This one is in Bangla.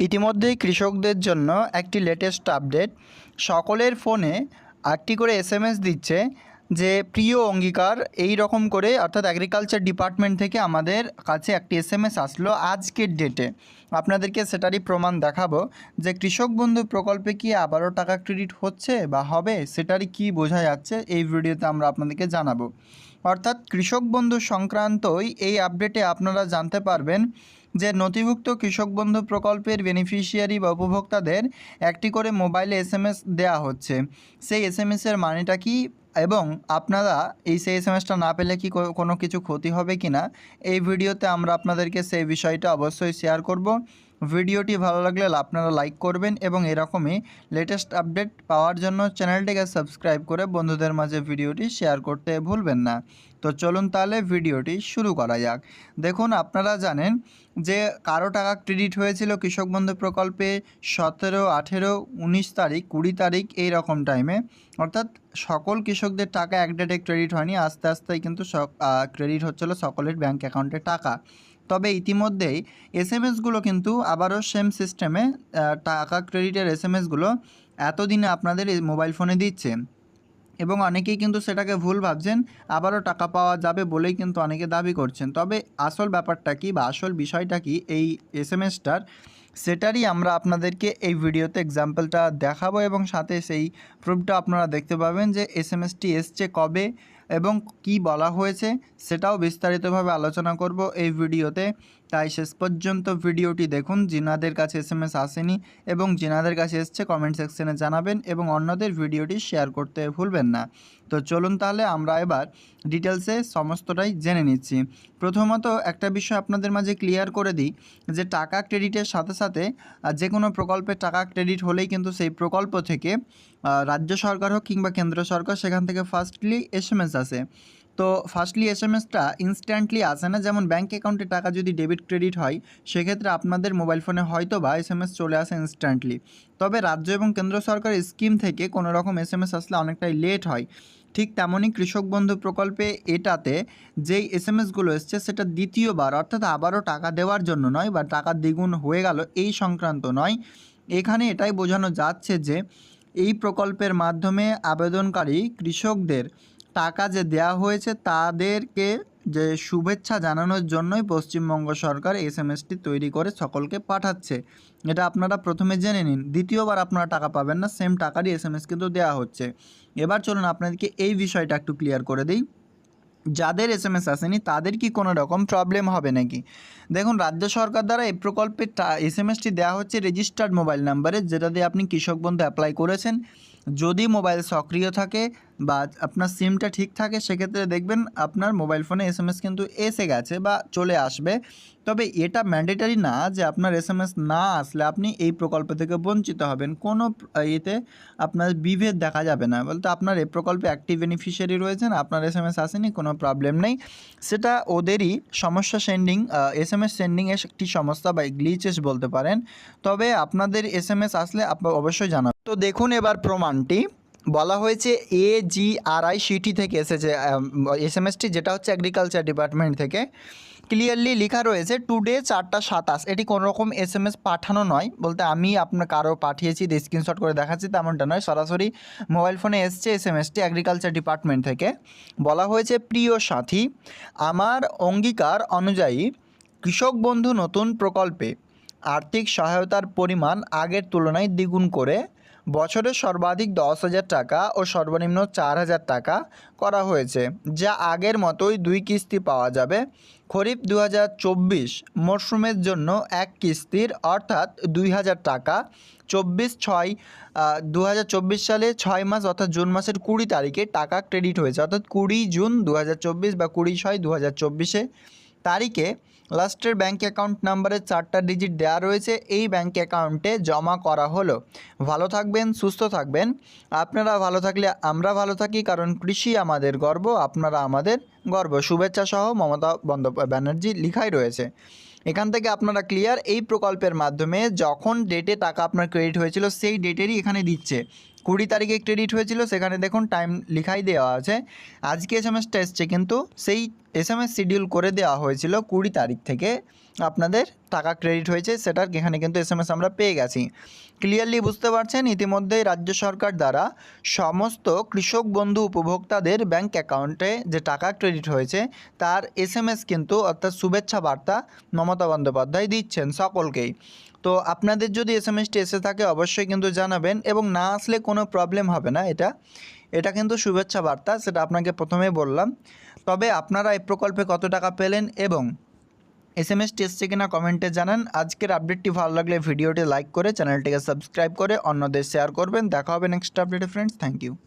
ইতিমধ্যেই কৃষকদের জন্য একটি লেটেস্ট আপডেট সকলের ফোনে আটটি করে এস এম দিচ্ছে যে, প্রিয় অঙ্গীকার, এই রকম করে অর্থাৎ অ্যাগ্রিকালচার ডিপার্টমেন্ট থেকে আমাদের কাছে একটি এস এম এস আসলো আজকের ডেটে আপনাদেরকে সেটারই প্রমাণ দেখাবো যে, কৃষক বন্ধু প্রকল্পে কি আবারও টাকা ক্রেডিট হচ্ছে বা হবে সেটারই কি বোঝা যাচ্ছে এই ভিডিওতে আমরা আপনাদেরকে জানাব। অর্থাৎ কৃষক বন্ধু সংক্রান্তই এই আপডেটে আপনারা জানতে পারবেন যে নথিভুক্ত কৃষক বন্ধু প্রকল্পের বেনিফিশিয়ারি বা উপভোক্তাদের একটি করে মোবাইলে এস এম এস দেওয়া হচ্ছে। সেই এস এম এসের মানেটা কি? এবং আপনারা এই সেই এস এম এসটা না পেলে কি কোনো কিছু ক্ষতি হবে কি না এই ভিডিওতে আমরা আপনাদেরকে সেই বিষয়টা অবশ্যই শেয়ার করব। ভিডিওটি ভালো লাগলে আপনারা লাইক করবেন এবং এরকমই লেটেস্ট আপডেট পাওয়ার জন্য চ্যানেলটিকে সাবস্ক্রাইব করে বন্ধুদের মাঝে ভিডিওটি শেয়ার করতে ভুলবেন না। তো চলুন তাহলে ভিডিওটি শুরু করা যাক। দেখুন, আপনারা জানেন যে কারও টাকা ক্রেডিট হয়েছিল কৃষক বন্ধু প্রকল্পে সতেরো, আঠেরো, উনিশ তারিখ, কুড়ি তারিখ এই রকম টাইমে অর্থাৎ সকল কৃষকদের টাকা এক ডেটে ক্রেডিট হয়নি, আস্তে আস্তে কিন্তু ক্রেডিট হচ্ছিল সকলের ব্যাংক অ্যাকাউন্টে টাকা। তবে ইতিমধ্যেই এস এম এসগুলো কিন্তু আবারও সেম সিস্টেমে টাকা ক্রেডিটের এস এম এসগুলো এতদিনে আপনাদের মোবাইল ফোনে দিচ্ছে। এবং অনেকেই কিন্তু সেটাকে ভুল ভাবছেন, আবারও টাকা পাওয়া যাবে বলেই কিন্তু অনেকে দাবি করছেন। তবে আসল ব্যাপারটা কি বা আসল বিষয়টা কি এই এস এম এসটার সেটারই আমরা আপনাদেরকে এই ভিডিওতে এক্সাম্পলটা দেখাবো এবং সাথে সেই প্রুফটা আপনারা দেখতে পাবেন যে এস এম এসটি এসছে কবে এবং কি বলা হয়েছে সেটাও বিস্তারিতভাবে আলোচনা করব এই ভিডিওতে। তাই শেষ পর্যন্ত ভিডিওটি দেখুন, জিনাদের কাছে এস এম এস আসেনি এবং জিনাদের কাছে এসছে কমেন্ট সেকশনে জানাবেন এবং অন্যদের ভিডিওটি শেয়ার করতে ভুলবেন না। তো চলুন তাহলে আমরা এবার ডিটেলসে সমস্তটাই জেনে নিচ্ছি। প্রথমত একটা বিষয় আপনাদের মাঝে ক্লিয়ার করে দিই যে টাকা ক্রেডিটের সাথে সাথে যে কোনো প্রকল্পে টাকা ক্রেডিট হলেই কিন্তু সেই প্রকল্প থেকে রাজ্য সরকার হোক কিংবা কেন্দ্র সরকার সেখান থেকে ফার্স্টলি এস এম এস আসে। তো ফার্স্টলি এস এম এসটা ইনস্ট্যান্টলি আসে না। যেমন ব্যাঙ্ক অ্যাকাউন্টে টাকা যদি ডেবিট ক্রেডিট হয়, সেক্ষেত্রে আপনাদের মোবাইল ফোনে হয়তো বা এস এম এস চলে আসে ইনস্ট্যান্টলি তবে রাজ্য এবং কেন্দ্র সরকার স্কিম থেকে কোনো রকম এস এম এস আসলে অনেকটাই লেট হয়। ঠিক তেমনই কৃষক বন্ধু প্রকল্পে এটাতে যেই এস এম এসগুলো এসছে, সেটা দ্বিতীয়বার, অর্থাৎ আবারও টাকা দেওয়ার জন্য নয়, বা টাকা দ্বিগুণ হয়ে গেল, এই সংক্রান্ত নয়। এখানে এটাই বোঝানো যাচ্ছে যে, এই প্রকল্পের মাধ্যমে আবেদনকারী কৃষকদের টাকা যে দেয়া হয়েছে, তাদেরকে যে শুভেচ্ছা জানানোর জন্যই পশ্চিমবঙ্গ সরকার এস এম তৈরি করে সকলকে পাঠাচ্ছে। এটা আপনারা প্রথমে জেনে নিন। দ্বিতীয়বার আপনারা টাকা পাবেন না সেম টাকারই এস এম এস কিন্তু দেওয়া হচ্ছে। এবার চলুন আপনাদেরকে এই বিষয়টা একটু ক্লিয়ার করে দিই। যাদের এস এম এস আসেনি, তাদের কি কোনো রকম প্রবলেম হবে নাকি? দেখুন, রাজ্য সরকার দ্বারা এই প্রকল্পের এস এম এসটি দেওয়া হচ্ছে রেজিস্টার্ড মোবাইল নাম্বারে যেটা দিয়ে আপনি কৃষক বন্ধু অ্যাপ্লাই করেছেন। যদি মোবাইল সক্রিয় থাকে বা আপনার সিমটা ঠিক থাকে, সেক্ষেত্রে দেখবেন আপনার মোবাইল ফোনে এস কিন্তু এসে গেছে বা চলে আসবে। তবে এটা ম্যান্ডেটারি না যে আপনার এস না আসলে আপনি এই প্রকল্প থেকে বঞ্চিত হবেন। কোনো ইয়েতে আপনার বিভেদ দেখা যাবে না। বলতে আপনার এই প্রকল্পে অ্যাক্টিভ বেনিফিশিয়ারি রয়েছেন, আপনার এস এম এস আসেনি, কোনো প্রবলেম নেই। সেটা ওদেরই সমস্যা সেন্ডিং এস এম এস সেন্ডিংয়ের একটি সমস্যা বা গ্লিচেস বলতে পারেন। তবে আপনাদের এস এম এস আসলে অবশ্যই জানাবেন। তো দেখুন এবার প্রমাণটি। বলা হয়েছে এ জি আর আই সিটি থেকে এসেছে এস এম এসটি যেটা হচ্ছে এগ্রিকালচার ডিপার্টমেন্ট থেকে। ক্লিয়ারলি লেখা রয়েছে টুডে চারটা সাতাশ। এটি কোনো রকম এস এম এস পাঠানো নয়, বলতে আমি আপনার কারও পাঠিয়েছি স্ক্রিনশট করে দেখাচ্ছি, তেমনটা নয়। সরাসরি মোবাইল ফোনে এসছে এস এম এসটি এগ্রিকালচার ডিপার্টমেন্ট থেকে। বলা হয়েছে, প্রিয় সাথী, আমার অঙ্গীকার অনুযায়ী কৃষক বন্ধু নতুন প্রকল্পে আর্থিক সহায়তার পরিমাণ আগের তুলনায় দ্বিগুণ করে বছরে সর্বাধিক দশ হাজার টাকা ও সর্বনিম্ন চার হাজার টাকা করা হয়েছে, যা আগের মতোই দুই কিস্তি পাওয়া যাবে। খরিফ দু হাজার চব্বিশ মরশুমের জন্য এক কিস্তির, অর্থাৎ দুই হাজার টাকা। চব্বিশ ছয় দু সালে ছয় মাস, অর্থাৎ জুন মাসের কুড়ি তারিখে টাকা ক্রেডিট হয়েছে, অর্থাৎ কুড়ি জুন দু হাজার চব্বিশ বা কুড়ি ছয় দু হাজার চব্বিশে। তারিখে লাস্টের ব্যাঙ্ক অ্যাকাউন্ট নাম্বারের চারটা ডিজিট দেওয়া রয়েছে, এই ব্যাঙ্ক অ্যাকাউন্টে জমা করা হলো। ভালো থাকবেন, সুস্থ থাকবেন। আপনারা ভালো থাকলে আমরা ভালো থাকি, কারণ কৃষি আমাদের গর্ব, আপনারা আমাদের গর্ব। শুভেচ্ছা সহ মমতা বন্দ্যোপাধ্যায় ব্যানার্জি লিখাই রয়েছে। এখান থেকে আপনারা ক্লিয়ার এই প্রকল্পের মাধ্যমে যখন ডেটে টাকা আপনার ক্রেডিট হয়েছিল, সেই ডেটেরই এখানে দিচ্ছে। কুড়ি তারিখে ক্রেডিট হয়েছিল, সেখানে দেখুন টাইম লিখাই দেওয়া আছে। আজকে এস এসটা এসছে, কিন্তু সেই এস এম এস শিডিউল করে দেওয়া হয়েছিল কুড়ি তারিখ থেকে। আপনাদের টাকা ক্রেডিট হয়েছে সেটার এখানে কিন্তু এস আমরা পেয়ে গেছি। ক্লিয়ারলি বুঝতে পারছেন ইতিমধ্যেই রাজ্য সরকার দ্বারা সমস্ত কৃষক বন্ধু উপভোক্তাদের ব্যাংক অ্যাকাউন্টে যে টাকা ক্রেডিট হয়েছে, তার এস এম এস কিন্তু অর্থাৎ শুভেচ্ছা বার্তা মমতা বন্দ্যোপাধ্যায় দিচ্ছেন সকলকেই। তো আপনাদের যদি এস এম এসটি এসে থাকে, অবশ্যই কিন্তু জানাবেন এবং না আসলে কোনো প্রবলেম হবে না এটা। এটা কিন্তু শুভেচ্ছা বার্তা, সেটা আপনাকে প্রথমেই বললাম। তবে আপনারা এই প্রকল্পে কত টাকা পেলেন এবং এস এম এসটি এসছে কিনা কমেন্টে জানান। আজকের আপডেটটি ভালো লাগলে ভিডিওটি লাইক করে চ্যানেলটিকে সাবস্ক্রাইব করে অন্যদের শেয়ার করবেন। দেখা হবে নেক্সট আপডেটে ফ্রেন্ডস থ্যাংক ইউ